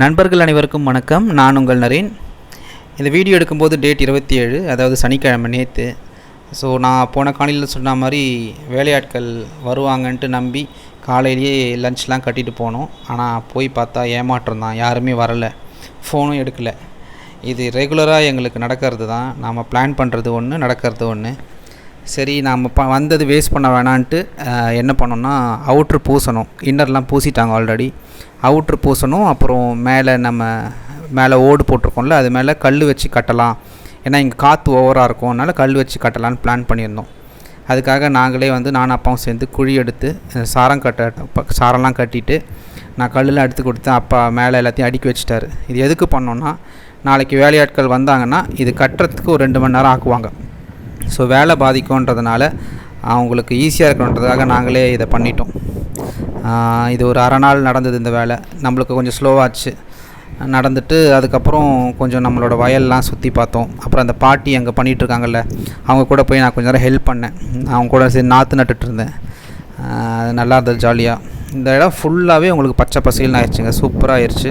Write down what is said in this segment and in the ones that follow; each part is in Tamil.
நண்பர்கள் அனைவருக்கும் வணக்கம். நான் உங்கள் நரேன். இந்த வீடியோ எடுக்கும்போது டேட் இருபத்தி ஏழு அதாவது சனிக்கிழமை நேற்று ஸோ நான் போன காலையில் சொன்ன மாதிரி வேலையாட்கள் வருவாங்கன்ட்டு நம்பி காலையிலேயே லஞ்ச்லாம் கட்டிட்டு போனோம். ஆனால் போய் பார்த்தா ஏமாற்றம் தான். யாருமே வரலை. ஃபோனும் எடுக்கலை. இது ரெகுலராக எங்களுக்கு நடக்கிறது தான். நாம் பிளான் பண்ணுறது ஒன்று நடக்கிறது ஒன்று சரி நாம் ப வந்தது வேஸ்ட் பண்ண வேணான்ட்டு என்ன பண்ணோம்னா அவுட்ரு பூசணும். இன்னர்லாம் பூசிட்டாங்க ஆல்ரெடி அவுட்ரு பூசணும் அப்புறம் மேலே நம்ம மேலே ஓடு போட்டிருக்கோம்ல அது மேலே கல் வச்சு கட்டலாம். ஏன்னா இங்கே காற்று ஓவராக இருக்கும். அதனால் கல் வச்சு கட்டலான்னு பிளான் பண்ணியிருந்தோம். அதுக்காக நாங்களே வந்து நானும் அப்பாவும் சேர்ந்து குழி எடுத்து சாரம் கட்ட சாரம்லாம் கட்டிட்டு நான் கல்லில் எடுத்து கொடுத்தேன். அப்பா மேலே எல்லாத்தையும் அடுக்கி வச்சுட்டாரு. இது எதுக்கு பண்ணோன்னா நாளைக்கு வேலையாட்கள் வந்தாங்கன்னா இது கட்டுறதுக்கு ஒரு ரெண்டு மணி நேரம் ஆக்குவாங்க. ஸோ வேலை பாதிக்கும்ன்றதுனால அவங்களுக்கு ஈஸியாக இருக்கணுன்றதுக்காக நாங்களே இதை பண்ணிட்டோம். இது ஒரு அரை நாள் நடந்தது இந்த வேலை. நம்மளுக்கு கொஞ்சம் ஸ்லோவாச்சு நடந்துட்டு அதுக்கப்புறம் கொஞ்சம் நம்மளோட வயல்லாம் சுற்றி பார்த்தோம். அப்புறம் அந்த பாட்டி அங்கே பண்ணிகிட்ருக்காங்கல்ல அவங்க கூட போய் நான் கொஞ்ச நேரம் ஹெல்ப் பண்ணேன். அவங்க கூட சரி நாற்று நட்டுட்டு இருந்தேன் அது நல்லா இருந்தது ஜாலியாக இந்த இடம் ஃபுல்லாகவே உங்களுக்கு பச்சை பசேல்னு ஆயிடுச்சுங்க. சூப்பராக ஆயிடுச்சு.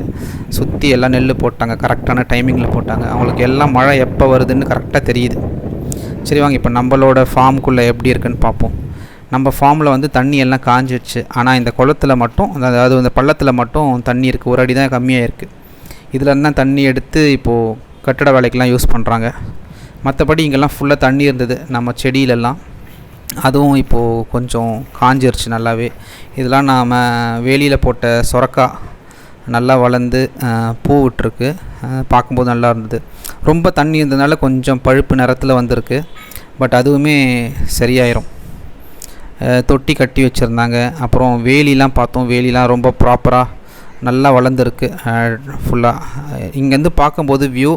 சுற்றி எல்லாம் நெல் போட்டாங்க. கரெக்டான டைமிங்கில் போட்டாங்க. அவங்களுக்கு எல்லாம் மழை எப்போ வருதுன்னு கரெக்டாக தெரியுது. சரி வாங்க இப்போ நம்மளோட ஃபார்முக்குள்ளே எப்படி இருக்குன்னு பார்ப்போம். நம்ம ஃபார்மில் வந்து தண்ணி எல்லாம் காஞ்சிடுச்சு ஆனால் இந்த குளத்துல மட்டும் அதாவது இந்த பள்ளத்தில் மட்டும் தண்ணி இருக்குது ஒரு அடி தான் கம்மியாக இருக்குது இதில் தான் தண்ணி எடுத்து இப்போது கட்டட வேலைக்கெலாம் யூஸ் பண்ணுறாங்க மற்றபடி இங்கெல்லாம் ஃபுல்லாக தண்ணி இருந்தது. நம்ம செடியிலெல்லாம். அதுவும் இப்போது கொஞ்சம் காஞ்சிருச்சு நல்லாவே. இதெல்லாம் நாம் வேலியில் போட்ட சொரக்கா நல்லா வளர்ந்து பூ விட்டுருக்கு. பார்க்கும்போது நல்லா இருந்தது. ரொம்ப தண்ணி இருந்ததுனால கொஞ்சம் பழுப்பு நிறத்தில் வந்திருக்கு. பட் அதுவுமே சரியாயிரும். தொட்டி கட்டி வச்சுருந்தாங்க. அப்புறம் வேலிலாம் பார்த்தோம். வேலிலாம் ரொம்ப ப்ராப்பராக நல்லா வளர்ந்துருக்கு. ஃபுல்லாக இங்கேருந்து பார்க்கும்போது வியூ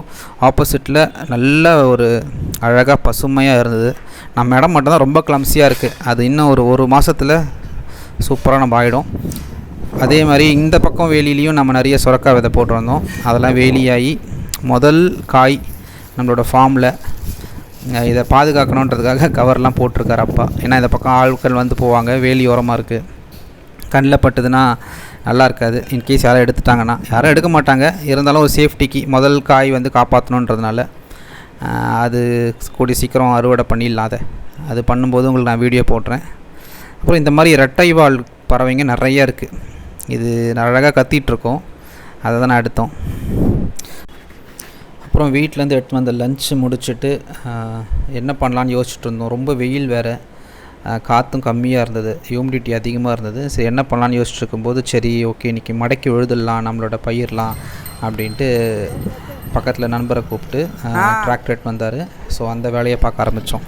ஆப்போசிட்டில் நல்ல ஒரு அழகாக பசுமையாக இருந்தது. நம்ம இடம் மட்டும்தான் ரொம்ப கிளம்சியாக இருக்குது அது இன்னும் ஒரு ஒரு மாதத்தில் சூப்பராக நம்ம ஆகிடும் அதே மாதிரி இந்த பக்கம் வேலிலையும் நம்ம நிறைய சுரக்காய் விதை போட்டிருந்தோம். அதெல்லாம் வேலியாகி முதல் காய் நம்மளோட ஃபார்மில் இதை பாதுகாக்கணுன்றதுக்காக கவர்லாம் போட்டிருக்கார் அப்பா. ஏன்னா இந்த பக்கம் ஆட்கள் வந்து போவாங்க. வேலி ஓரமாக இருக்குது கண்ணில் பட்டுதுன்னா நல்லா இருக்காது. இன்கேஸ் யாரும் எடுத்துட்டாங்கன்னா. யாரும் எடுக்க மாட்டாங்க. இருந்தாலும் ஒரு சேஃப்டிக்கு முதல் காய் வந்து காப்பாற்றணுன்றதுனால அது கூடிய சீக்கிரம் அறுவடை பண்ணிடலாம் அதை. அது பண்ணும்போது உங்களுக்கு நான் வீடியோ போடுறேன். அப்புறம் இந்த மாதிரி ரெட்டை வால் பறவைங்க நிறைய இருக்குது இது அழகாக கத்திகிட்ருக்கோம் அதை தான் நான் எடுத்தோம். அப்புறம் வீட்டிலேருந்து எடுத்து வந்த லஞ்ச் முடிச்சுட்டு என்ன பண்ணலான்னு யோசிச்சுட்டு இருந்தோம். ரொம்ப வெயில் வேறு. காற்றும் கம்மியாக இருந்தது. ஹியூமிடிட்டி அதிகமாக இருந்தது. சரி என்ன பண்ணலான்னு யோசிச்சுட்டு இருக்கும்போது சரி ஓகே இன்றைக்கி மடக்கி விழுதுடலாம் நம்மளோட பயிர்லாம் அப்படின்ட்டு பக்கத்தில் நண்பரை கூப்பிட்டு டிராக்டர் எடுத்து வந்தார். ஸோ அந்த வேலையை பார்க்க ஆரம்பித்தோம்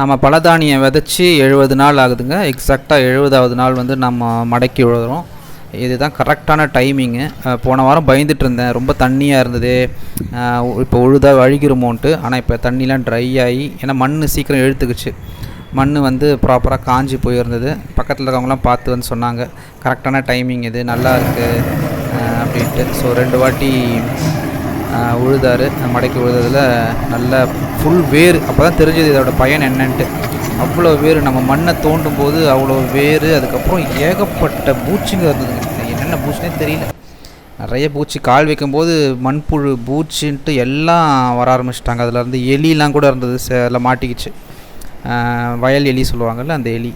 நம்ம பலதானியம் விதைச்சி எழுபது நாள் ஆகுதுங்க. எக்ஸாக்டாக எழுபதாவது நாள் வந்து நம்ம மடக்கி விழுறோம். இதுதான் கரெக்டான டைமிங்கு போன வாரம் பயந்துட்டு இருந்தேன். ரொம்ப தண்ணியாக இருந்தது. இப்போ உழுதாக அழுகிருமோன்ட்டு ஆனால் இப்போ தண்ணிலாம் ட்ரை ஆகி ஏன்னா மண் சீக்கிரம் இழுத்துக்குச்சு. மண் வந்து ப்ராப்பராக காஞ்சி போயிருந்தது. பக்கத்தில் இருக்கவங்களாம் பார்த்து வந்து சொன்னாங்க. கரெக்டான டைமிங் இது. நல்லா இருக்குது அப்படின்ட்டு. ஸோ ரெண்டு வாட்டி உழுதார் உழுதாரு. மடக்கி உழுததில் நல்ல ஃபுல் வேர். அப்போ தான் தெரிஞ்சது இதோட பயன் என்னன்ட்டு. அவ்வளோ வேர் நம்ம மண்ணை தோண்டும் போது அவ்வளோ வேர் அதுக்கப்புறம் ஏகப்பட்ட பூச்சிங்க இருந்ததுங்க என்னென்ன பூச்சினே தெரியல. நிறைய பூச்சி. கால் வைக்கும்போது மண்புழு பூச்சின்ட்டு எல்லாம் வர ஆரம்பிச்சிட்டாங்க. அதில் இருந்து எலிலாம் கூட இருந்தது. ச- மாட்டிக்கிச்சு. வயல் எலி சொல்லுவாங்கள்ல அந்த எலி.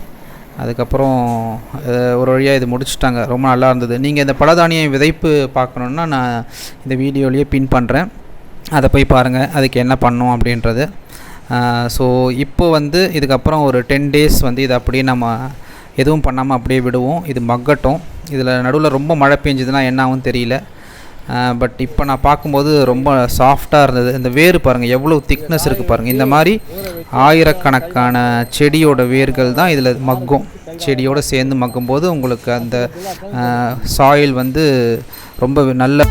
அதுக்கப்புறம் ஒரு வழியாக இது முடிச்சிட்டாங்க. ரொம்ப நல்லா இருந்தது. நீங்கள் இந்த பலதானிய விதைப்பு பார்க்கணுன்னா நான் இந்த வீடியோலேயே பின் பண்ணுறேன் அதை போய் பாருங்கள் அதுக்கு என்ன பண்ணும் அப்படின்றது. ஸோ இப்போ வந்து இதுக்கப்புறம் ஒரு டென் டேஸ் வந்து இதை அப்படியே நம்ம எதுவும் பண்ணாமல் அப்படியே விடுவோம். இது மக்கட்டும் இதில் நடுவில் ரொம்ப மழை பெஞ்சதுன்னா என்ன ஆகும் தெரியல பட் இப்போ நான் பார்க்கும்போது ரொம்ப சாஃப்டாக இருந்தது. இந்த வேர் பாருங்கள் எவ்வளோ திக்னஸ் இருக்குது பாருங்கள் இந்த மாதிரி ஆயிரக்கணக்கான செடியோட வேர்கள் தான் இதில் மக்கும். செடியோடு சேர்ந்து மக்கும்போது உங்களுக்கு அந்த சாயில் வந்து ரொம்ப நல்ல